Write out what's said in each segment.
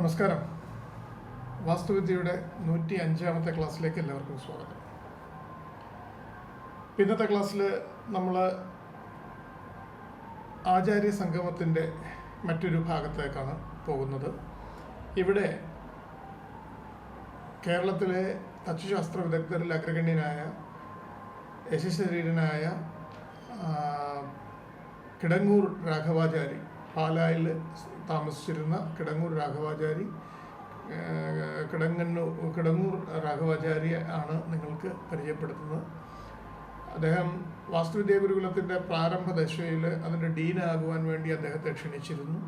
നമസ്കാരം. വാസ്തുവിദ്യയുടെ നൂറ്റി അഞ്ചാമത്തെ ക്ലാസ്സിലേക്ക് എല്ലാവർക്കും സ്വാഗതം. ഇന്നത്തെ ക്ലാസ്സിൽ നമ്മൾ ആചാര്യ സംഗമത്തിന്റെ മറ്റൊരു ഭാഗത്തേക്കാണ് പോകുന്നത്. ഇവിടെ കേരളത്തിലെ തച്ചുശാസ്ത്ര വിദഗ്ധരിൽ അഗ്രഗണ്യനായ യശശരീരനായ കിടങ്ങൂർ രാഘവാചാരി പാലായിൽ താമസിച്ചിരുന്ന കിടങ്ങൂർ രാഘവാചാരി കിടങ്ങണ്ണു കിടങ്ങൂർ രാഘവാചാര്യ ആണ് നിങ്ങൾക്ക് പരിചയപ്പെടുത്തുന്നത്. അദ്ദേഹം വാസ്തുവിദ്യ ഗുരുകുലത്തിന്റെ പ്രാരംഭ ദശയിൽ അതിന്റെ ഡീനാകുവാൻ വേണ്ടി അദ്ദേഹത്തെ ക്ഷണിച്ചിരുന്നു.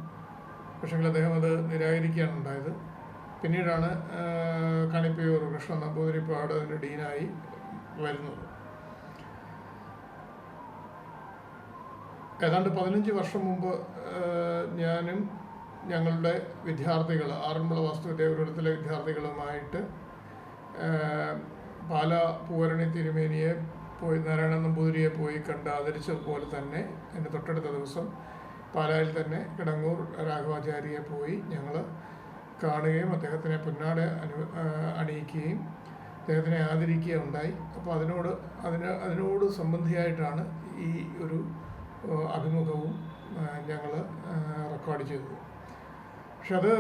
പക്ഷെങ്കിൽ അദ്ദേഹം അത് നിരാകരിക്കുകയാണ് ഉണ്ടായത്. പിന്നീടാണ് കണിപ്പയൂർ കൃഷ്ണ നമ്പൂതിരിപ്പാട് അതിന്റെ ഡീനായി വരുന്നത്. ഏതാണ്ട് പതിനഞ്ച് വർഷം മുമ്പ് ഞാനും ഞങ്ങളുടെ വിദ്യാർത്ഥികൾ ആറന്മുള വാസ്തു ദേവരത്തിലെ വിദ്യാർത്ഥികളുമായിട്ട് പാല പൂവരണി തിരുമേനിയെ പോയി നാരായണ നമ്പൂതിരിയെ പോയി കണ്ട് ആദരിച്ചതുപോലെ തന്നെ എന്റെ തൊട്ടടുത്ത ദിവസം പാലായിൽ തന്നെ കിടങ്ങൂർ രാഘവാചാര്യയെ പോയി ഞങ്ങൾ കാണുകയും അദ്ദേഹത്തിനെ പൊന്നാട് അനു അണിയിക്കുകയും അദ്ദേഹത്തിനെ ആദരിക്കുകയും ഉണ്ടായി. അപ്പോൾ അതിനോട് അതിന് അതിനോട് സംബന്ധിയായിട്ടാണ് ഈ ഒരു അഭിമുഖവും ഞങ്ങൾ റെക്കോർഡ് ചെയ്തത്. പക്ഷെ അത്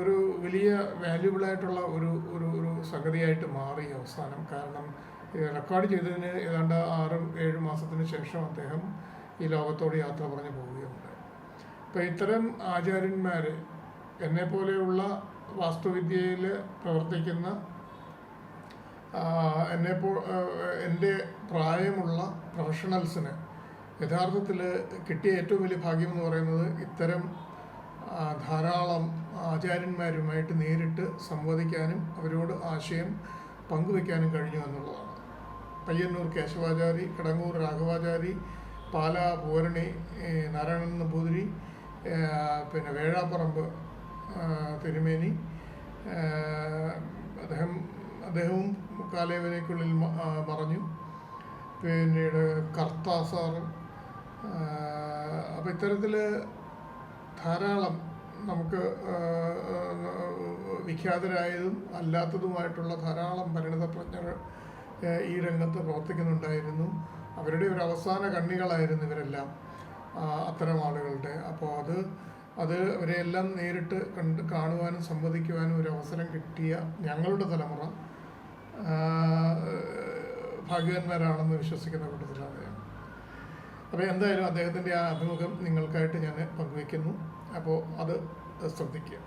ഒരു വലിയ വാല്യുബിളായിട്ടുള്ള ഒരു ഒരു ഒരു സംഗതിയായിട്ട് മാറി അവസാനം. കാരണം റെക്കോർഡ് ചെയ്തതിന് ഏതാണ്ട് ആറ് ഏഴ് മാസത്തിന് ശേഷം അദ്ദേഹം ഈ ലോകത്തോട് യാത്ര പറഞ്ഞു പോവുകയുണ്ട് അപ്പോൾ ഇത്തരം ആചാര്യന്മാർ എന്നെ പോലെയുള്ള വാസ്തുവിദ്യയിൽ പ്രവർത്തിക്കുന്ന എന്നെ പോ എന്റെ പ്രായമുള്ള പ്രൊഫഷണൽസിന് യഥാർത്ഥത്തിൽ കിട്ടിയ ഏറ്റവും വലിയ ഭാഗ്യം എന്ന് പറയുന്നത് ഇത്തരം ധാരാളം ആചാര്യന്മാരുമായിട്ട് നേരിട്ട് സംവദിക്കാനും അവരോട് ആശയം പങ്കുവെക്കാനും കഴിഞ്ഞു എന്നുള്ളതാണ്. പയ്യന്നൂർ കേശവാചാരി കിടങ്ങൂർ രാഘവാചാരി പാല പൂരണി നാരായണൻ നമ്പൂതിരി പിന്നെ വേഴാപ്പറമ്പ് തിരുമേനി അദ്ദേഹം അദ്ദേഹവും കാലേവനയ്ക്കുള്ളിൽ പറഞ്ഞു പിന്നീട് കർത്താസാറ് അപ്പം ഇത്തരത്തിൽ ധാരാളം നമുക്ക് വിഖ്യാതരായതും അല്ലാത്തതുമായിട്ടുള്ള ധാരാളം പരിണിതപ്രജ്ഞർ ഈ രംഗത്ത് പ്രവർത്തിക്കുന്നുണ്ടായിരുന്നു. അവരുടെ ഒരു അവസാന കണ്ണികളായിരുന്നു ഇവരെല്ലാം അത്തരം ആളുകളുടെ. അപ്പോൾ അത് അത് അവരെയെല്ലാം നേരിട്ട് കണ്ട് കാണുവാനും സംവദിക്കുവാനും ഒരു അവസരം കിട്ടിയ ഞങ്ങളുടെ തലമുറ ഭാഗ്യവാന്മാരാണെന്ന് വിശ്വസിക്കുന്ന കൂട്ടത്തിലാണ് ഞാൻ. അപ്പോൾ എന്തായാലും അദ്ദേഹത്തിന്റെ ആ അഭിമുഖം നിങ്ങൾക്കായിട്ട് ഞാൻ പങ്കുവയ്ക്കുന്നു അപ്പോൾ അത് ശ്രദ്ധിക്കുക.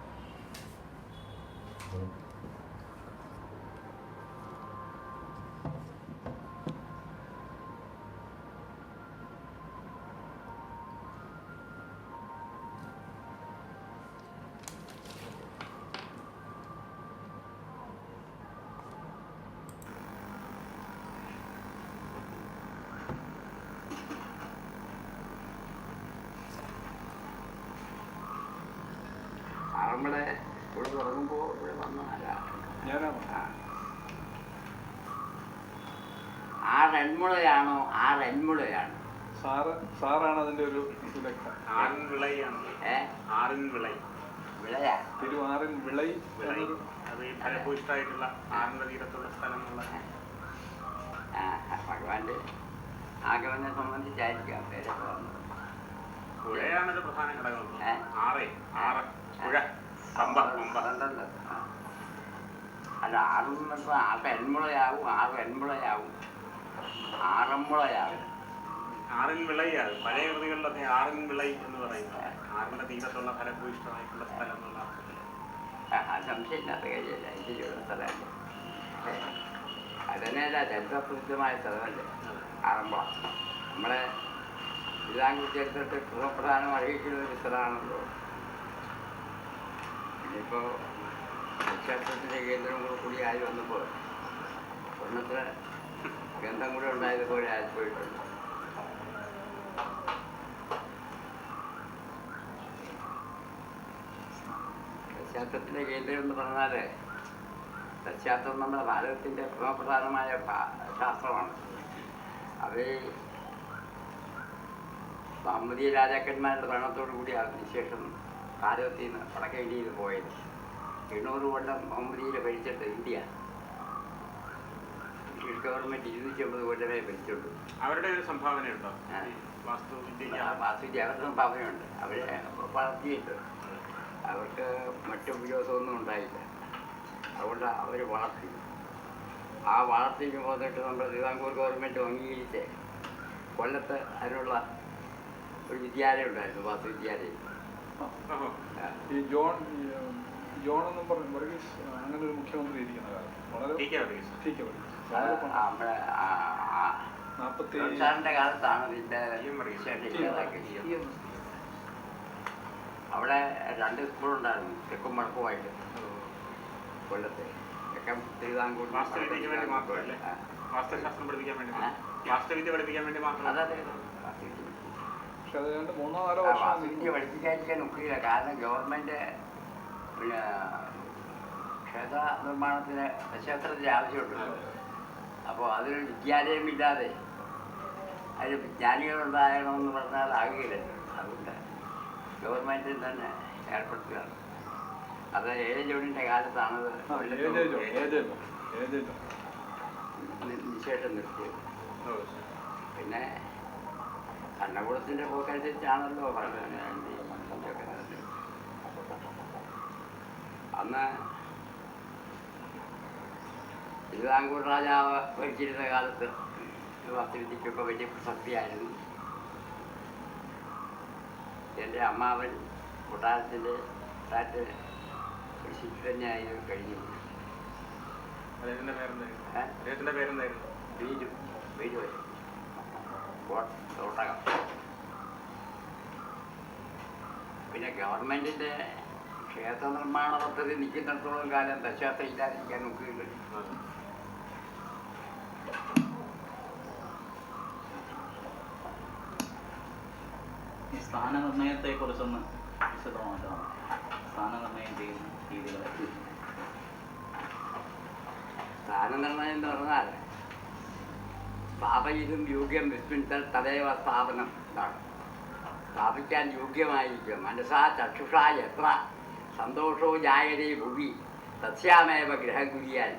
റെൺമുളയാണോ ആ റൺമുളയാണ് സാറ് സാറാണ് അതിന്റെ ഒരു ഇതിലൊക്കെ ആറിൻ വിളയാണ്. ഏ? ആറിൻ വിളൈ. വിളയാ? തിരുവാറിൻ വിളൈ വിളൈ. എന്നൊരു അത് ഈ ഫലഭൂയിഷ്ടായിട്ടുള്ള ആറിന്റെ തീരത്തുള്ള സ്ഥലം എന്നുള്ള ആ ഭഗവാന്റെ ആഗ്രഹത്തെ സംബന്ധിച്ചായിരിക്കാം പേരൊക്കെ വന്നത് പുഴയാണ് പ്രധാന ഘടകം? ആറേ ആറ്. പുഴ. പമ്പ പമ്പ. അല്ല ആറും ഇപ്പൊ ആ പെൺമുളയാവും ആ പെൺമുളയാവും ആറന്മുളയാവും ആറിൻ വിളയാണ് പഴയ കൃതികളിലൊക്കെ ആറിൻ വിളൈ എന്ന് പറയുന്നത്. ആറിന്റെ തീരത്തുള്ള ഫലഭൂയിഷ്ടമായിട്ടുള്ള സ്ഥലം എന്നുള്ള സംശയമില്ലാത്ത കാര്യമല്ല ശരിയുള്ള സ്ഥലമല്ലേ അതന്നെയല്ല ചരിത്രപ്രസിദ്ധമായ സ്ഥലമല്ലേ? ആറന്മുള നമ്മളെ തിരുവിതാംകൂർ ചരിത്രത്തെ ഗൃഹപ്രധാനം അറിയിക്കുന്ന ഒരു സ്ഥലമാണല്ലോ. ഇനിയിപ്പോൾ ക്ഷേത്രത്തിന്റെ കേന്ദ്രം കൂടെ കൂടി ആയി വന്നപ്പോൾ സ്വർണത്തിന് ഗന്ധം കൂടെ ഉണ്ടായത് പോലെ ആൽപ്പോയിട്ടുണ്ട് പശ്ചാത്തലത്തിന്റെ കേന്ദ്രം എന്ന് പറഞ്ഞാൽ പശ്ചാത്തലം നമ്മുടെ ഭാരതത്തിന്റെ പ്രധാനമായ ശാസ്ത്രമാണ്. അത് സാമൂതിക രാജാക്കന്മാരുടെ ഭരണത്തോടു കൂടി അതിനുശേഷം ഭാരതത്തിൽ നിന്ന് വടക്കേ ഇന്ത്യയിൽ പോയത്. എണ്ണൂറ് കൊല്ലം മുഹമ്മദിയിൽ ഭരിച്ചിട്ട് ഇന്ത്യ. ബ്രിട്ടീഷ് ഗവൺമെന്റ് ഇരുന്നൂറ്റി അമ്പത് കൊല്ലമേ ഭരിച്ചുള്ളൂ. അവരുടെ ഒരു സംഭാവനയുണ്ടോ? ഉണ്ടോ വാസ്തു അവരുടെ സംഭാവനയുണ്ട്. അവരെ വളർത്തിയിട്ട് അവർക്ക് മറ്റു ഉപയോഗമൊന്നും ഉണ്ടായില്ല. അതുകൊണ്ട് അവർ വളർത്തി ആ വളർത്തിക്ക് പോന്നിട്ട് നമ്മുടെ തിരുവിതാംകൂർ ഗവൺമെന്റ് അംഗീകരിച്ച്. കൊല്ലത്ത് അതിനുള്ള ഒരു വിദ്യാലയം ഉണ്ടായിരുന്നു വാസ്തു വിദ്യാലയം. ഈ ജോൺ ജോൺ എന്നും പറഞ്ഞു വർഗീസ് അങ്ങനെ ഒരു മുഖ്യമന്ത്രി ഇരിക്കുന്ന കാലം വളരെ സാറിന്റെ കാലത്താണ് ഇതിന്റെ. അവിടെ രണ്ട് സ്കൂളുണ്ടായിരുന്നു തെക്കും വടക്കുമായിട്ട് കൊല്ലത്ത് തെക്കം തിരുവിതാംകൂർ. വാസ്തുശാസ്ത്രം പഠിപ്പിക്കാൻ വേണ്ടി. വാസ്തുവിദ്യ പഠിപ്പിക്കാൻ വേണ്ടി മാത്രം. വാസ്തുവിദ്യ. പഠിപ്പിക്കാതിരിക്കാൻ ഒക്കില്ല കാരണം ഗവൺമെന്റ് പിന്നെ ക്ഷേത്ര നിർമ്മാണത്തിന് ക്ഷേത്രത്തിന്റെ ആവശ്യമുണ്ട് അപ്പോൾ അതൊരു വിദ്യാലയം ഇല്ലാതെ അതിന് വിജ്ഞാനികളുണ്ടാകണമെന്ന് പറഞ്ഞാൽ ആകുകയില്ലല്ലോ അതുകൊണ്ട് ഗവൺമെന്റിൽ തന്നെ ഏർപ്പെടുത്തുകയാണ്. അത് എ ജോണിന്റെ കാലത്താണത് നിശേഷം നിർത്തിയത്. പിന്നെ ഭരണകൂടത്തിന്റെ പോക്കനുസരിച്ചാണല്ലോ നടന്നത്. അന്ന് തിരുവിതാംകൂർ രാജാവ് ഭരിച്ചിരുന്ന കാലത്ത് വാസ്തുവിദ്യക്കൊക്കെ വലിയ പ്രസക്തിയായിരുന്നു. എന്റെ അമ്മാവൻ കൊട്ടാരത്തിന്റെ താറ്റ് ഒരു തന്നെയായിരുന്നു തന്നെയായി കഴിഞ്ഞു തോട്ടകം. പിന്നെ ഗവൺമെന്റിന്റെ ക്ഷേത്ര നിർമ്മാണ പദ്ധതി നിൽക്കുന്നിടത്തോളം കാലം ദശാത്ത ഇല്ലാതിരിക്കാൻ നമുക്ക്. ഈ സ്ഥാനനിർണയത്തെ കുറിച്ചൊന്ന് വിശദമാക്കാം. സ്ഥാനനിർണയം ചെയ്യുന്ന രീതികളെ സ്ഥാനനിർണയം എന്ന് പറഞ്ഞാൽ സ്ഥാപയിലും യോഗ്യം വിസ്മിച്ച തദൈവ സ്ഥാപനം എന്നാണ് സ്ഥാപിക്കാൻ യോഗ്യമായിരിക്കും. മനസ്സാ ചക്ഷുഷ എത്ര സന്തോഷോ ജായതേ ഭുവി. സത്യാമേവ ഗ്രഹഗുരിയാൽ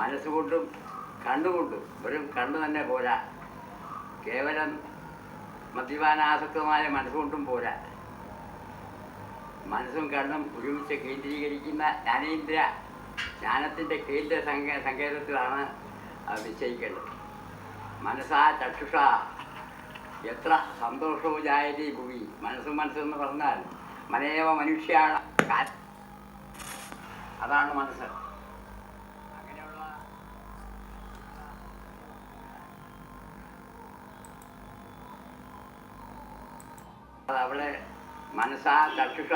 മനസ്സുകൊണ്ടും കണ്ണുകൊണ്ടും വെറും കണ്ണു തന്നെ പോരാ. കേവലം മദ്യപാനാസക്തമായ മനസ്സുകൊണ്ടും പോരാ. മനസ്സും കണ്ണും ഒരുമിച്ച് കേന്ദ്രീകരിക്കുന്ന ജ്ഞാനേന്ദ്ര ജ്ഞാനത്തിന്റെ കേന്ദ്ര സങ്ക സങ്കേതത്തിലാണ് നിശ്ചയിക്കേണ്ടത്. മനസ്സാ ചക്ഷുഷ. എത്ര സന്തോഷവും ജായതി ഭൂമി മനസ്സും മനസ്സെന്ന് പറഞ്ഞാൽ മനേവ മനുഷ്യാണ് അതാണ് മനസ്സ്. അത് മനസാ മനസ്സാ ചക്ഷുഷ.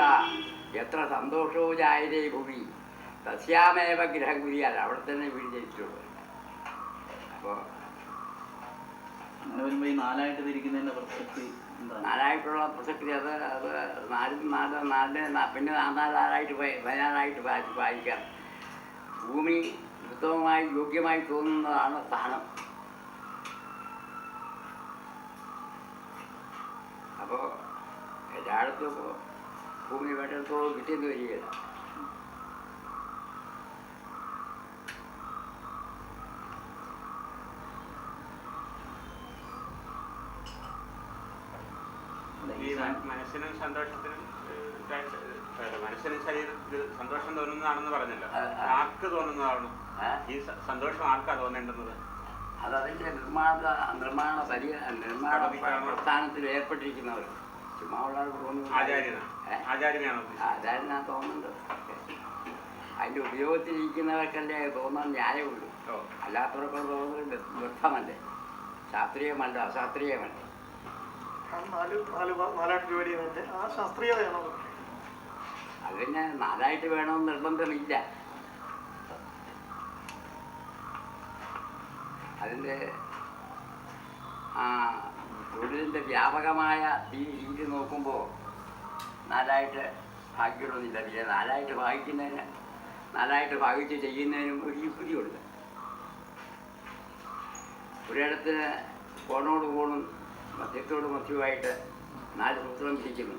എത്ര സന്തോഷവും ജായതേ ഭൂമി. തസ്യാമേവ ഗ്രഹഗുരിയാൽ അവിടെ തന്നെ വീട് ജനിച്ചുള്ളൂ അപ്പോൾ അങ്ങനെ വരുമ്പോൾ ഈ നാലായിട്ട് തിരിക്കുന്നതിന്റെ പ്രസക്തി എന്താണ്? നാലായിട്ടുള്ള പ്രസക്തി അത് അത് നാലും നാല് നാല് നാ- പിന്നെ നാലാറായിട്ട് പതിനാറായിട്ട് വായിച്ച് വായിക്കാം. ഭൂമി ഉത്തമമായി യോഗ്യമായി തോന്നുന്നതാണ് സ്ഥാനം അപ്പോൾ എല്ലായിടത്തും ഭൂമി വേണ്ടിടത്തോളം കിട്ടിയെന്ന് വരികയില്ല മനസ്സിനും സന്തോഷത്തിനും മനസ്സിനും ശരീരത്തിൽ സന്തോഷം തോന്നുന്നതാണെന്ന് പറഞ്ഞല്ലോ. ആർക്ക് തോന്നുന്നതാണ്? ഈ സന്തോഷം ആർക്കാ തോന്നേണ്ടുന്നത്? അത് അതിന്റെ നിർമ്മാണ നിർമ്മാണ പരി നിർമ്മാണ? പ്രസ്ഥാനത്തിൽ ഏർപ്പെട്ടിരിക്കുന്നവർ ചുമ്മാ ഉള്ള തോന്നുന്നു ആചാര്യനാ. ഏ? ആചാര്യനെയാണോ ഉദ്ദേശിച്ചത്? അതായത് ഞാൻ തോന്നുന്നുണ്ട്. അതിന്റെ ഉപയോഗത്തിലിരിക്കുന്നവർക്കല്ലേ തോന്നാൻ ന്യായമുള്ളൂ അല്ലാത്തവർക്ക് അല്ലാത്തവർക്കുള്ള തോന്നുന്നത് വ്യർത്ഥമല്ലേ ശാസ്ത്രീയമല്ല അശാസ്ത്രീയമല്ല? നാല് നാല് നാലായിട്ട് ആ ശാസ്ത്രീയതയാണോ അത്? അത് പിന്നെ നാലായിട്ട് വേണമെന്ന് നിർബന്ധമില്ല. അതിന്റെ ആ തൊഴിലിന്റെ വ്യാപകമായ ഈ രീതി നോക്കുമ്പോൾ നാലായിട്ട് ഭാഗ്യമൊന്നുമില്ല പിന്നെ നാലായിട്ട് ഭാഗിക്കുന്നതിന് നാലായിട്ട് ഭാഗിച്ച് ചെയ്യുന്നതിനും ഒരു യുക്തിയുണ്ട് ഒരിടത്തിന് കോണോട് കോണും മധ്യത്തോട് മധ്യവുമായിട്ട് നാല് സൂത്രം പിരിക്കുന്നു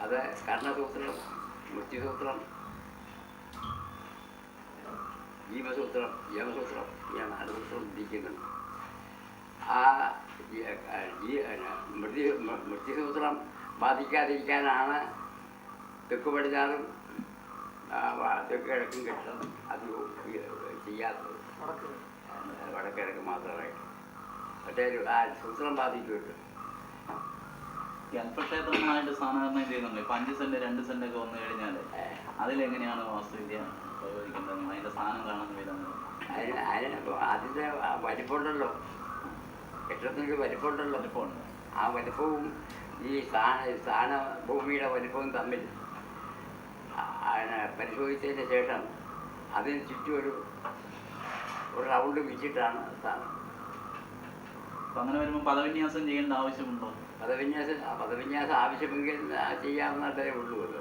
അത് കർണസൂത്രം മൃത്യുസൂത്രം ജീവസൂത്രം യമസൂത്രം ഇങ്ങനെ നാല് സൂത്രം ഇരിക്കുന്നുണ്ട് ആ ഈ- ഈ മൃത്യു മൃത്യുസൂത്രം ബാധിക്കാതിരിക്കാനാണ് തെക്ക് പടിഞ്ഞാറും തെക്ക് കിഴക്കും കെട്ടം അത് ചെയ്യാത്തത്. വടക്ക് വടക്കിഴക്ക് മാത്രമായിട്ട് മറ്റേ ആ സൂത്രം ബാധിക്കുമല്ലോ അല്പക്ഷേത്രങ്ങളായിട്ട് സാധാരണ ചെയ്യുന്നുണ്ട്. ഇപ്പൊ അഞ്ച് സെന്റ് രണ്ട് സെന്റ് ഒക്കെ വന്നു കഴിഞ്ഞാൽ അതിലെങ്ങനെയാണ് വാസ്തുവിദ്യ പ്രയോഗിക്കേണ്ടത് അതിന്റെ സ്ഥാനം കാണാൻ വരുന്നത് അതിന് വലിപ്പമുണ്ടല്ലോ. കെട്ടിടത്തിനൊരു വലിപ്പമുണ്ടല്ലോ വലിപ്പമുണ്ട് ആ വലിപ്പവും ഈ സ്ഥാന സ്ഥാന ഭൂമിയുടെ വലിപ്പവും തമ്മിൽ പരിശോധിച്ചതിന് ശേഷം അതിന് ചുറ്റും ഒരു ഒരു റൗണ്ട് വിച്ചിട്ടാണ് സ്ഥാനം അങ്ങനെ വരുമ്പോൾ പദവിന്യാസം ചെയ്യേണ്ട ആവശ്യമുണ്ടോ? പദവിന്യാസം പദവിന്യാസം ആവശ്യമെങ്കിൽ ചെയ്യാവുന്നതേ ഉള്ളൂ അത്.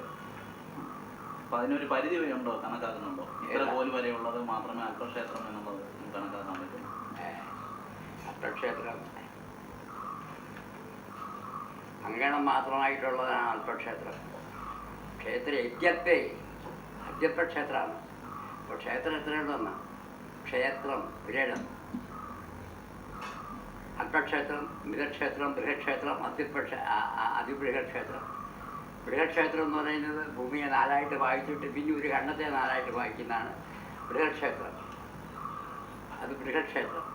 അപ്പൊ അതിനൊരു പരിധി വരെ ഉണ്ടോ കണക്കാക്കുന്നുണ്ടോ? ഇത്ര? കോൽ വരെയുള്ളത് മാത്രമേ അല്പക്ഷേത്രം എന്നുള്ളത് കണക്കാക്കാൻ പറ്റുള്ളൂ അല്പക്ഷേത്രം അങ്കണം മാത്രമായിട്ടുള്ളതാണ് അല്പക്ഷേത്രം ക്ഷേത്ര യജ്ഞത്തെ അദ്യപ്പക്ഷേത്രമാണ് അപ്പോൾ ക്ഷേത്രം എത്രയുണ്ടെന്ന് ക്ഷേത്രം വിരടം അല്പക്ഷേത്രം മിതക്ഷേത്രം ബൃഹക്ഷേത്രം അത്യപ്പക്ഷ അതിബൃഹക്ഷേത്രം. ബൃഹക്ഷേത്രം എന്ന് പറയുന്നത് ഭൂമിയെ നാലായിട്ട് വായിച്ചിട്ട് പിന്നെ ഒരു കണ്ണത്തെ നാലായിട്ട് വായിക്കുന്നതാണ് ബൃഹക്ഷേത്രം. അത് ബൃഹക്ഷേത്രം.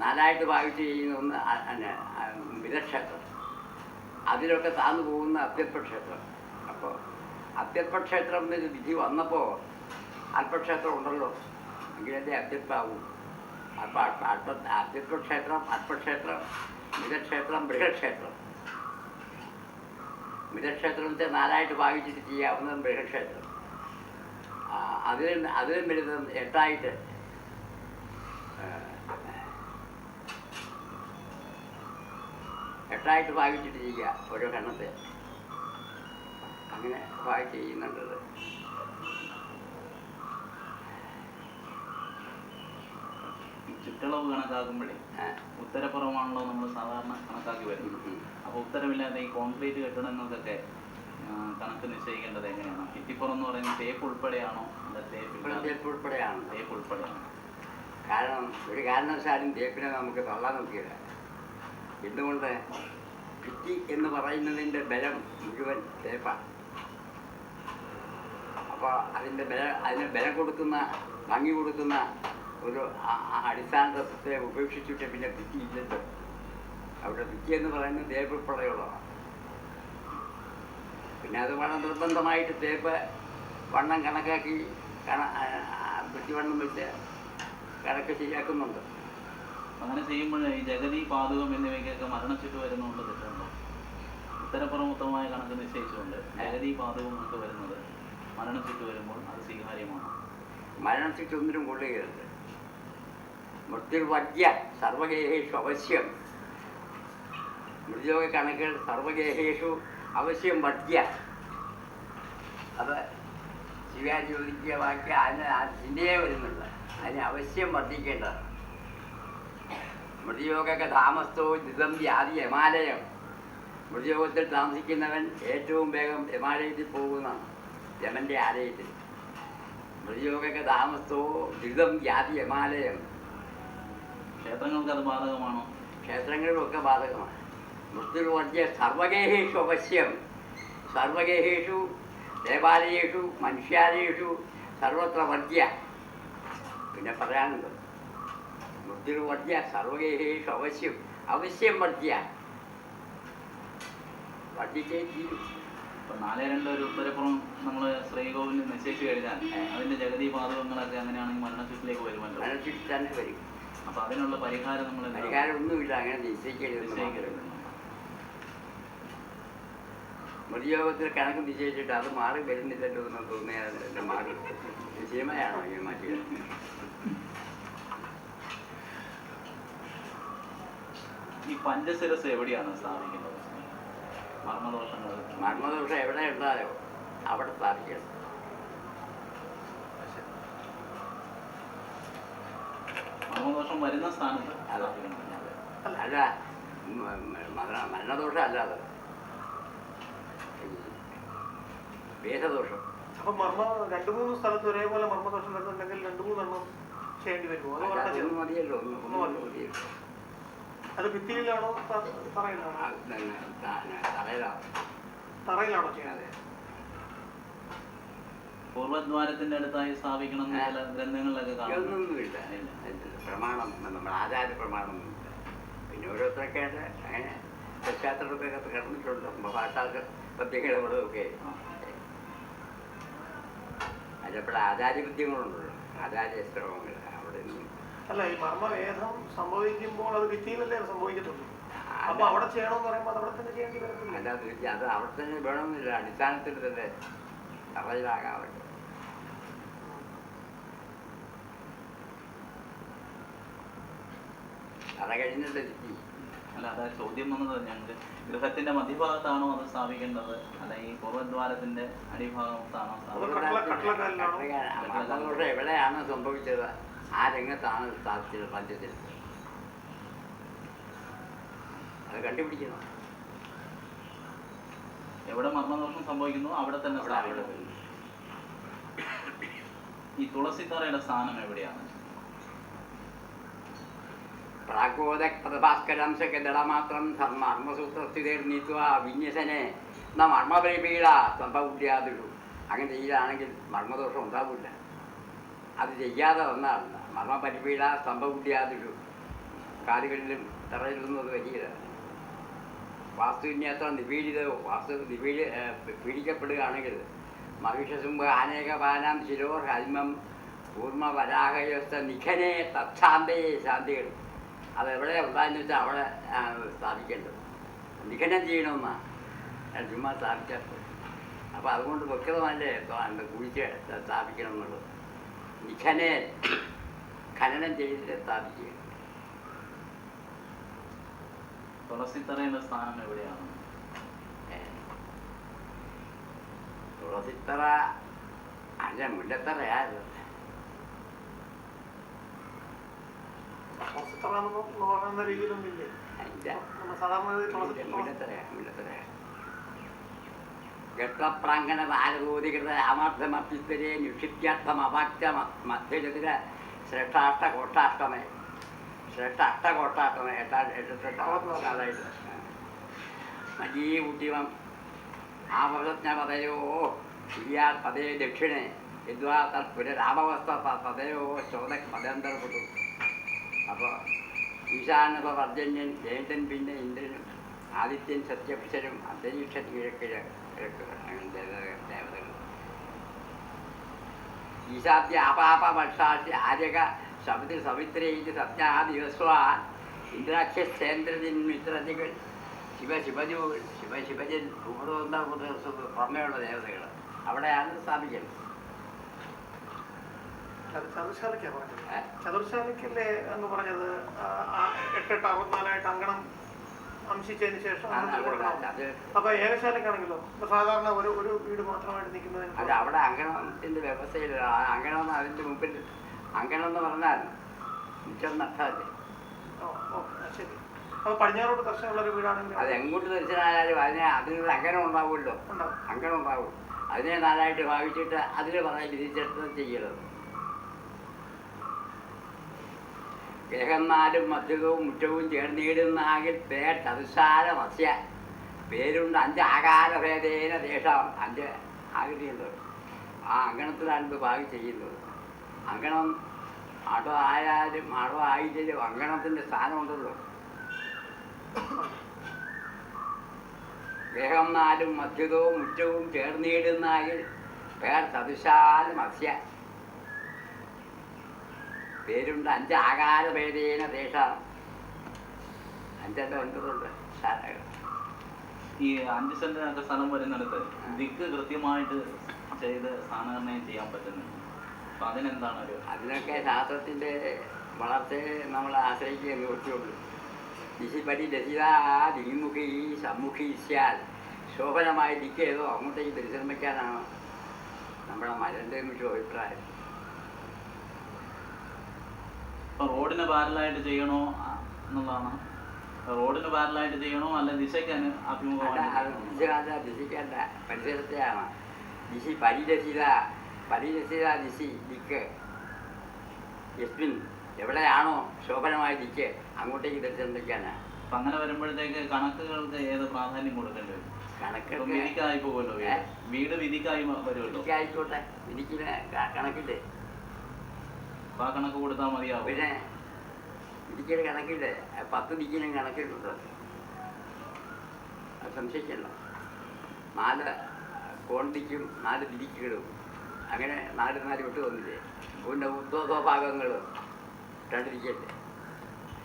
നാലായിട്ട് ഭാവിച്ച് ചെയ്യുന്ന ഒന്ന് വിരക്ഷേത്രം അതിലൊക്കെ താന്നു പോകുന്ന അത്യപ്പക്ഷേത്രം അപ്പോൾ അത്യപ്പക്ഷേത്രം എന്നൊരു വിധി വന്നപ്പോൾ അല്പക്ഷേത്രം ഉണ്ടല്ലോ. എങ്കിലല്ലേ അത്യപ്പാവും അപ്പോൾ അല്പ അത്യപ്പക്ഷേത്രം അല്പക്ഷേത്രം മിതക്ഷേത്രം ബൃഹക്ഷേത്രം. മിതക്ഷേത്രം എന്ന് വെച്ചാൽ നാലായിട്ട് ഭാവിച്ചിട്ട് ചെയ്യാവുന്ന ബൃഹക്ഷേത്രം. അതിലും അതിലും വലുത് എട്ടായിട്ട് എട്ടായിട്ട് ഭാഗിച്ചിട്ട് ചെയ്യുക ഓരോ കണ്ണത്തെ. അങ്ങനെ വായി ചെയ്യുന്നുണ്ടത്. ചുറ്റളവ് കണക്കാക്കുമ്പോഴേ ഉത്തരപ്പുറമാണല്ലോ നമ്മൾ സാധാരണ കണക്കാക്കി വരുന്നത്. അപ്പൊ അപ്പോൾ ഉത്തരമില്ലാതെ ഈ കോൺക്രീറ്റ് കെട്ടിടങ്ങൾക്കൊക്കെ കണക്ക് നിശ്ചയിക്കേണ്ടത് എങ്ങനെയാണ്? ഭിത്തിപ്പുറം എന്ന് പറയുന്നത് തേപ്പ് ഉൾപ്പെടെയാണോ? അല്ല തേപ്പ് തേപ്പ് ഉൾപ്പെടെയാണ്. തേപ്പ് ഉൾപ്പെടെയാണ്. കാരണം ഒരു കാരണവശാലും തേപ്പിനെ നമുക്ക് തള്ളാൻ നോക്കിയില്ല. എന്തുകൊണ്ട്? ഭിത്തി എന്ന് പറയുന്നതിന്റെ ബലം മുഴുവൻ തേപ്പാണ് അപ്പോൾ അതിന്റെ ബല അതിന് ബലം കൊടുക്കുന്ന ഭംഗി കൊടുക്കുന്ന ഒരു അടിസ്ഥാന തത്വത്തെ ഉപേക്ഷിച്ചിട്ട് പിന്നെ ഭിത്തി ഇല്ലല്ലോ. അവിടെ ഭിത്തി എന്ന് പറയുന്നത് തേപ്പ് പിന്നെ അത് വളരെ നിർബന്ധമായിട്ട് തേപ്പ് വണ്ണം കണക്കാക്കി കണ ഭിത്തി വണ്ണം വെച്ച് കണക്ക് ശരിയാക്കുന്നുണ്ട്. അങ്ങനെ ചെയ്യുമ്പോൾ ഈ ജഗതി പാതകം എന്നിവയ്ക്കൊക്കെ മരണച്ചുറ്റ് വരുന്നുള്ള തെറ്റുണ്ടോ? ഉത്തരപ്രമുത്തമായ കണക്ക് നിശ്ചയിച്ചുകൊണ്ട് ജഗതി പാതകം ഒക്കെ വരുന്നത് മരണച്ചുറ്റ് വരുമ്പോൾ അത് സ്വീകാര്യമാണ്? മരണത്തിൽ ഒന്നിനും കൊള്ളുകയുണ്ട് മൃത്യുർവജ്യ സർവഗേഹേഷു അവശ്യം. മൃത്യോഗ കണക്കുകൾ സർവഗേഹേഷു അവശ്യം വജ്യ. അത് ശിവാജി ചോദിക്കുക വാക്യ അതിന് ചിന്തയെ വരുന്നുണ്ട് അതിന് അവശ്യം വർദ്ധിക്കേണ്ടതാണ്. മൃതയോഗ താമസോ ദിതം വ്യാധി ഹിമാലയം. മൃതയോഗത്തിൽ താമസിക്കുന്നവൻ ഏറ്റവും വേഗം ഹിമാലയത്തിൽ പോകുന്നതാണ് യമന്റെ ആലയത്തിൽ. മൃതയോഗ താമസോ ദിതം വ്യാധി ഹിമാലയം. ക്ഷേത്രങ്ങൾക്ക് അത് ബാധകമാണോ? ക്ഷേത്രങ്ങളിലൊക്കെ ബാധകമാണ്. മൃത്യുർവർജ്യ സർവഗേഹേഷു അവശ്യം. സർവഗേഹേഷു ദേവാലയേഷു മനുഷ്യാലയേഷു സർവത്ര വർജ്യ പിന്നെ പറയാനുണ്ട് മൃത്യുർവർജ്യ സർവേഷു അവശ്യം അവശ്യം വർജ്യ വർജിച്ചേ തീരും ഇപ്പം നാല് രണ്ട് ഒരു ഉത്തരപ്പുറം നമ്മൾ ശ്രീകോവിൽ നിശ്ചയിച്ചു കഴിഞ്ഞാൽ അതിന്റെ ജഗതി പാതകങ്ങളൊക്കെ അങ്ങനെയാണെങ്കിൽ മരണത്തിലേക്ക് വരുമല്ലോ മരണത്തിൽ തന്നെ വരും അപ്പൊ അതിനുള്ള പരിഹാരം നമ്മൾ പരിഹാരമൊന്നുമില്ല അങ്ങനെ നിശ്ചയിക്കരുതെന്ന് മാത്രമേ നിശ്ചയിക്കരുത് ഉള്ളൂ. മൃതയോഗത്തിൽ കണക്ക് നിശ്ചയിച്ചിട്ട് അത് മാറി വരുന്നില്ലല്ലോ എന്ന് തോന്നിയാൽ മാറി സിനിമയാണോ ഇങ്ങനെ മാറ്റിയത്? ഈ പഞ്ചസിരസ് എവിടെയാണ് സ്ഥാപിക്കുന്നത്? മർമ്മദോഷങ്ങൾ മർമ്മദോഷം എവിടെ ഉണ്ടായോ അവിടെ സ്ഥാപിക്കണം. മർമ്മദോഷം വരുന്ന സ്ഥാനത്ത്. അല്ല. മരണദോഷം അല്ലാതെ വേദദോഷം. അപ്പൊ മർമ്മ രണ്ടു മൂന്ന് സ്ഥലത്ത് ഒരേപോലെ മർമ്മദോഷം വരുന്നുണ്ടെങ്കിൽ രണ്ടു മൂന്നെണ്ണം ചെയ്യേണ്ടി വരുമോ? അത് മതിയല്ലോ. ഒന്ന് ഒന്ന് മതിയല്ലോ. അത് ഭിത്തിയിലാണോ തറയിലാണോ. പൂർവദ്വാരത്തിന്റെ തറയിലാണോ ചെയ്യുന്നത് അടുത്തായി സ്ഥാപിക്കണം എന്ന് ചില ഗ്രന്ഥങ്ങളിലൊക്കെ കാണുന്നു ഇതൊന്നുമില്ല. പ്രമാണം നമ്മുടെ ആചാര പ്രമാണമൊന്നുമില്ല പിന്നെ ഓരോരുത്തരൊക്കെ അങ്ങനെ പശ്ചാത്തലത്തൊക്കെ കിടന്നിട്ടുണ്ട്. ഭാഷാ പദ്യങ്ങളുള്ളതൊക്കെ അതിലെപ്പോഴും ആചാര്യബുദ്ധികളുണ്ടല്ലോ ആചാര്യ ശ്രമങ്ങൾ. അല്ല ഈ മർമ്മവേദം സംഭവിക്കുമ്പോൾ അത് ഭിത്തിയിലല്ലേ സംഭവിക്കത്തുള്ളൂ? അപ്പൊ അവിടെ ചെയ്യണമെന്ന് പറയുമ്പോൾ അത് അവിടെ തന്നെ ചെയ്യേണ്ടി വരത്തില്ല? അല്ലാതെ തീർച്ചയായും അത് അവിടെ തന്നെ വേണമെന്നില്ല. അടിസ്ഥാനത്തിൽ തന്നെ തറയിലാകാറുണ്ട് തറ കഴിഞ്ഞിട്ട് എത്തി അല്ല അതാ ചോദ്യം വന്നത് ഞങ്ങൾക്ക് ഗൃഹത്തിന്റെ മധ്യഭാഗത്താണോ അത് സ്ഥാപിക്കേണ്ടത്? അല്ല ഈ പൂർവദ്വാരത്തിന്റെ അടിഭാഗത്താണോ സ്ഥാപിക്കേണ്ടത്? എവിടെയാണ് സംഭവിച്ചത്? ആ രംഗത്താണ് സ്ഥാപിച്ചത് പഞ്ചത്തിൽ. അത് കണ്ടുപിടിക്കണം. എവിടെ മർമ്മദോഷം സംഭവിക്കുന്നു അവിടെ തന്നെ സ്ഥാപിക്കണം ഈ തുളസിത്തറയുടെ സ്ഥാനം എവിടെയാണ്? പ്രാഗോദക്തഭാസ്കരാംശകദളമാത്രം മർമ്മസൂത്രസ്ഥിതീർണീത്വ വിന്യസനെ. ന മർമ്മപരിപീഡ സംഭവിക്കാതുള്ളൂ അങ്ങനെ ചെയ്യുകയാണെങ്കിൽ മർമ്മദോഷം ഉണ്ടാവില്ല. അത് ചെയ്യാതെ വന്നാണ് മർമ്മപരിപീഡ സ്തംഭകുട്ടിയാതൊരു കാലുകളിലും തറയിരുന്നത് വലിയതാണ് വാസ്തുവിന്യാസം നിപീഡിത വാസ്തു നിപീഡി പീഡിക്കപ്പെടുകയാണെങ്കിൽ മഹിഷസുംബ അനേകപാനാം ശിരോർ ഹൽമം കൂർമ്മവരാഹയസ്ഥ നിഖനെ തത്ശാന്തയെ ശാന്തികൾ. അത് എവിടെ ഉണ്ടായെന്ന് വെച്ചാൽ അവിടെ സ്ഥാപിക്കേണ്ടത്. നിഖനം ചെയ്യണമെന്നാണ് ചുമ്മാ സ്ഥാപിച്ചാൽ അപ്പോൾ അതുകൊണ്ട് വ്യക്തമല്ലേ കുഴിച്ച് സ്ഥാപിക്കണം എന്നുള്ളത്. നിഖനെ ഖനനം ചെയ്തിട്ട് സ്ഥാപിക്കുക തറയുന്ന സ്ഥാനം എവിടെയാണ്. തുളസിത്തറ അല്ല മുല്ലത്തറയായിരുന്നു. തുളസിത്തറ. എന്ന് എന്ന് പറയുന്ന രീതിയിലൊന്നും ഇല്ലേ ഇല്ല നമ്മൾ സാധാരണ ഇത് തുളസി മുല്ലത്തറയാ മുല്ലത്തറയാ ഗട്ടപ്രാങ്കണ ബാലബോധികൃത രാമാർത്ഥമഭ്യുത്തരെ നിക്ഷിപ്യാർത്ഥം അവാക്യ മധ്യജതിര ശ്രേഷ്ഠാഷ്ട കോട്ടാഷ്ടമേ ശ്രേഷ്ഠ അഷ്ട കോട്ടാഷ്ടമേ എട്ടാ എട്ടായിട്ട് മജീ കുട്ടിവം ആവൃജ്ഞ പതയോ ശിയാ പതേ ദക്ഷിണേ യദ്വാ തത്പുരരാമവസ്ഥ പതയോ ചോദ പദാന്തരപ്പെട്ടു അപ്പോൾ ഈശാനപ വർജന്യൻ ജയന്തൻ പിന്നെ ഇന്ദ്രനും ആദിത്യൻ സത്യപുഷരും അന്തരീക്ഷ കിഴക്ക് കിഴക്ക് അങ്ങനെ ദേവത- ദേവതകൾ ഈശാദ്യ ആപാപ ഭക്ഷാസ്യ ആര്യക സമിതി സവിത്രേജ് സത്യാദിവസ്വാ ഇന്ദ്രാക്ഷേന്ദ്രജിൻ മിത്രജികൾ ശിവ ശിവജു ശിവ ശിവജിൻ ഭൂപതോന്ത പുറമെയുള്ള ദേവതകൾ. അവിടെയാണ് സ്ഥാപിക്കുന്നത് ചതുർശാലയ്ക്കാണ് പറഞ്ഞത്? ചതുർശാലയ്ക്കല്ലേ എന്ന് പറഞ്ഞത്? എട്ടെട്ട് അറുപത്തിനാലായിട്ട് അങ്കണം അംശിച്ചതിന് ശേഷം അത് അത്. അപ്പൊ ഏകശാലക്കാണെങ്കിലോ? സാധാരണ ഒരു ഒരു വീട് മാത്രമായിട്ട് അത് നിൽക്കുന്നതിന് അവിടെ അങ്കണത്തിന്റെ വ്യവസ്ഥയിൽ ആ അങ്കണം അതിന്റെ മുമ്പിൽ അങ്കണം എന്ന് പറഞ്ഞാൽ നഷ്ടമല്ലേ ശരി. അപ്പൊ പടിഞ്ഞാറോട് ദർശനമുള്ള ഒരു വീടാണെങ്കിൽ അത് എങ്ങോട്ട് ദർശനായാലും അതിനെ അതിനൊരു അങ്കണം ഉണ്ടാവുമല്ലോ. ഉണ്ടാവും. അങ്കണം ഉണ്ടാവും. അതിനെ നാലായിട്ട് ഭാവിച്ചിട്ട് അതിന് പറയാൻ വിധിച്ചെടുത്ത് ചെയ്യരുത്. ഗ്രഹം നാലും മധ്യവും മുറ്റവും ചേർന്നിടുന്ന ആകിൽ പേർ ചതുശാല മത്സ്യ പേരുണ്ട് അഞ്ച് ആകാരഭേദേന ദേശം അഞ്ച് ആകൃതിയുണ്ട്. ആ അങ്കണത്തിലാണ് ഇത് ഭാഗം ചെയ്യുന്നത്. അങ്കണം അടോ ആയാലും അടോ ആയില്ലും അങ്കണത്തിന്റെ സ്ഥാനമുണ്ടല്ലോ. ഗ്രഹം നാലും മധ്യതവും മുറ്റവും ചേർന്നിടുന്നാകിൽ പേർ ചതുശാല മത്സ്യ പേരുണ്ട്. അഞ്ച് ആകാര പേരേന അഞ്ചെണ്ണം ഒൻപതുണ്ട് ശാലകൾ ഈ അഞ്ച് സെന്റ് സ്ഥലം വരുന്നിടത്ത് ദിക്ക് കൃത്യമായിട്ട് ചെയ്ത് സ്ഥാനനിർണയം ചെയ്യാൻ പറ്റുന്നുണ്ട് അപ്പൊ അതിനെന്താണ് ഒരു അതിനൊക്കെ ശാസ്ത്രത്തിന്റെ വളർച്ചയെ നമ്മൾ ആശ്രയിക്കുക നിവൃത്തിയുള്ളൂ ദിശിപരി ദശിത ദിമുഖി സമ്മുഖി സ്യാൽ ശോഭനമായ ദിക്ക് ഏതോ അങ്ങോട്ടേക്ക് പരിശ്രമിക്കാനാണ് നമ്മുടെ മരന്റെ മറ്റു അഭിപ്രായം. ഇപ്പൊ റോഡിന് പാരലായിട്ട് ചെയ്യണോ എന്നുള്ളതാണ്. റോഡിന് പാരലായിട്ട് ചെയ്യണോ അല്ല ദിശയ്ക്ക് അല്ല അഭിമുഖമായിട്ട് അത് ചെയ്യണോ? ദിശ പരിസരത്തെയാണ്. ദിക്ക്. യസ്മിൻ എവിടെയാണോ ശോഭനമായ ദിക്ക് അങ്ങോട്ടേക്ക് തിരിച്ചെന്തൊക്കെയാണ് അപ്പൊ അങ്ങനെ വരുമ്പോഴത്തേക്ക് കണക്കുകൾക്ക് ഏത് പ്രാധാന്യം കൊടുക്കേണ്ടി വരും? കണക്ക് വിധിക്കായി പോകുമല്ലോ വീട് വിധിക്കായി വരുമല്ലോ വിധിക്കായിക്കോട്ടെ വിധിക്കുന്ന കണക്കില്ലേ? ആ കണക്ക് കൊടുത്താൽ മതിയാവും. പിന്നെ ഇരിക്കുന്ന കണക്കില്ല? പത്ത് ഇരിക്കുന്ന കണക്കിട്ടുണ്ട്. അത് സംശയിക്കണ്ട. നാല് കോണ്ടിക്കും നാല് തിരിക്കുകളും അങ്ങനെ നാല് നാല് വിട്ട് വന്നില്ലേ? പിന്നെ ഉദ്യോഗ ഭാഗങ്ങൾ രണ്ട് ദിക്കല്ലേ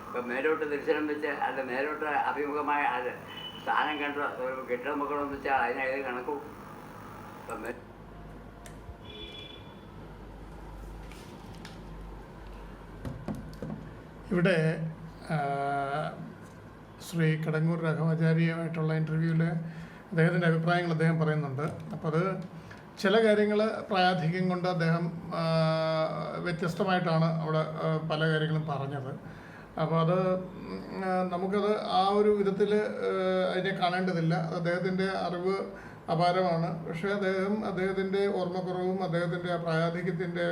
ഇപ്പം മേലോട്ട് ദർശനം വെച്ച് അല്ല മേലോട്ട് അഭിമുഖമായ സ്ഥാനം കണ്ട കെട്ടിട വെക്കണമെന്ന് വെച്ചാൽ അതിന് ഏത് കണക്കും? ഇപ്പം ഇവിടെ ശ്രീ കടങ്ങൂർ രാഘവാചാര്യമായിട്ടുള്ള ഇന്റർവ്യൂവിൽ അദ്ദേഹത്തിന്റെ അഭിപ്രായങ്ങൾ അദ്ദേഹം പറയുന്നുണ്ട്. അപ്പോൾ അത് ചില കാര്യങ്ങൾ പ്രായാധിക്യം കൊണ്ട് അദ്ദേഹം വ്യത്യസ്തമായിട്ടാണ് അവിടെ പല കാര്യങ്ങളും പറഞ്ഞത്. അപ്പോൾ അത് നമുക്കത് ആ ഒരു വിധത്തിൽ അതിനെ കാണേണ്ടതില്ല. അദ്ദേഹത്തിന്റെ അറിവ് അപാരമാണ്. പക്ഷേ അദ്ദേഹം അദ്ദേഹത്തിന്റെ ഓർമ്മക്കുറവും അദ്ദേഹത്തിന്റെ പ്രായാധിക്യത്തിന്റെ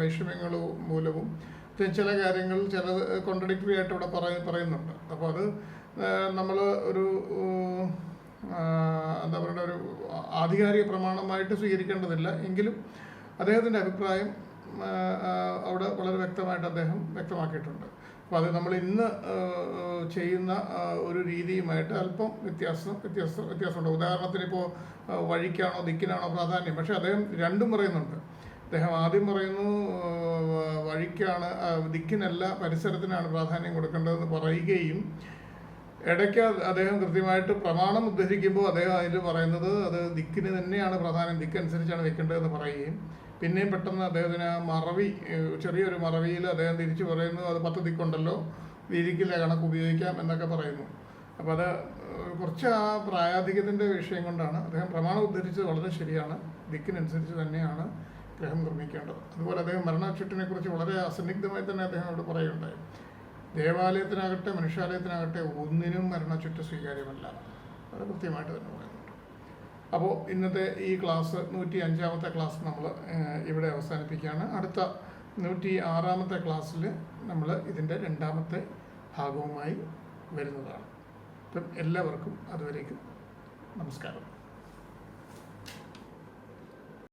വൈഷമ്യങ്ങളും മൂലവും ചില കാര്യങ്ങൾ ചില കോൺട്രഡിക്ടറി ആയിട്ട് ഇവിടെ പറയ പറയുന്നുണ്ട്. അപ്പോൾ അത് നമ്മൾ ഒരു എന്താ പറയുക ഒരു ആധികാരിക പ്രമാണമായിട്ട് സ്വീകരിക്കേണ്ടതില്ല. എങ്കിലും അദ്ദേഹത്തിന്റെ അഭിപ്രായം അവിടെ വളരെ വ്യക്തമായിട്ട് അദ്ദേഹം വ്യക്തമാക്കിയിട്ടുണ്ട്. അപ്പോൾ അത് നമ്മൾ ഇന്ന് ചെയ്യുന്ന ഒരു രീതിയുമായിട്ട് അല്പം വ്യത്യാസം വ്യത്യാസം വ്യത്യാസമുണ്ട്. ഉദാഹരണത്തിന് ഇപ്പോൾ വഴിക്കാണോ ദിക്കിനാണോ പ്രാധാന്യം? പക്ഷേ അദ്ദേഹം രണ്ടും പറയുന്നുണ്ട്. അദ്ദേഹം ആദ്യം പറയുന്നു വഴിക്കാണ് ദിക്കിനല്ല പരിസരത്തിനാണ് പ്രാധാന്യം കൊടുക്കേണ്ടതെന്ന് പറയുകയും ഇടയ്ക്ക് അദ്ദേഹം കൃത്യമായിട്ട് പ്രമാണം ഉദ്ധരിക്കുമ്പോൾ അദ്ദേഹം അതിൽ പറയുന്നത് അത് ദിക്കിന് തന്നെയാണ് പ്രാധാന്യം ദിക്കനുസരിച്ചാണ് വെക്കേണ്ടതെന്ന് പറയുകയും പിന്നെയും പെട്ടെന്ന് അദ്ദേഹത്തിന് ആ മറവി ചെറിയൊരു മറവിയിൽ അദ്ദേഹം തിരിച്ചു പറയുന്നു അത് പത്ത് ദിക്കുണ്ടല്ലോ വീതിക്കില്ല കണക്ക് ഉപയോഗിക്കാം എന്നൊക്കെ പറയുന്നു. അപ്പോൾ അത് കുറച്ച് ആ പ്രായാധിക്യത്തിന്റെ വിഷയം കൊണ്ടാണ് അദ്ദേഹം പ്രമാണം ഉദ്ധരിച്ചത് വളരെ ശരിയാണ് ദിക്കിനനുസരിച്ച് തന്നെയാണ്. ഗ്രഹം നിർമ്മിക്കേണ്ടത്. അതുപോലെ അദ്ദേഹം കുറിച്ച് വളരെ അസന്നിഗ്ധമായി തന്നെ അദ്ദേഹം അവിടെ പറയുകയുണ്ടായി. ദേവാലയത്തിനാകട്ടെ മനുഷ്യാലയത്തിനാകട്ടെ ഒന്നിനും മരണച്ചുറ്റ് സ്വീകാര്യമല്ല. അത് കൃത്യമായിട്ട് തന്നെ പറയുന്നുണ്ട് അപ്പോൾ ഇന്നത്തെ ഈ ക്ലാസ് നൂറ്റി അഞ്ചാമത്തെ ക്ലാസ് നമ്മൾ ഇവിടെ അവസാനിപ്പിക്കുകയാണ്. അടുത്ത നൂറ്റി ആറാമത്തെ ക്ലാസ്സിൽ നമ്മൾ ഇതിന്റെ രണ്ടാമത്തെ ഭാഗവുമായി വരുന്നതാണ്. അപ്പം എല്ലാവർക്കും അതുവരേക്കും നമസ്കാരം.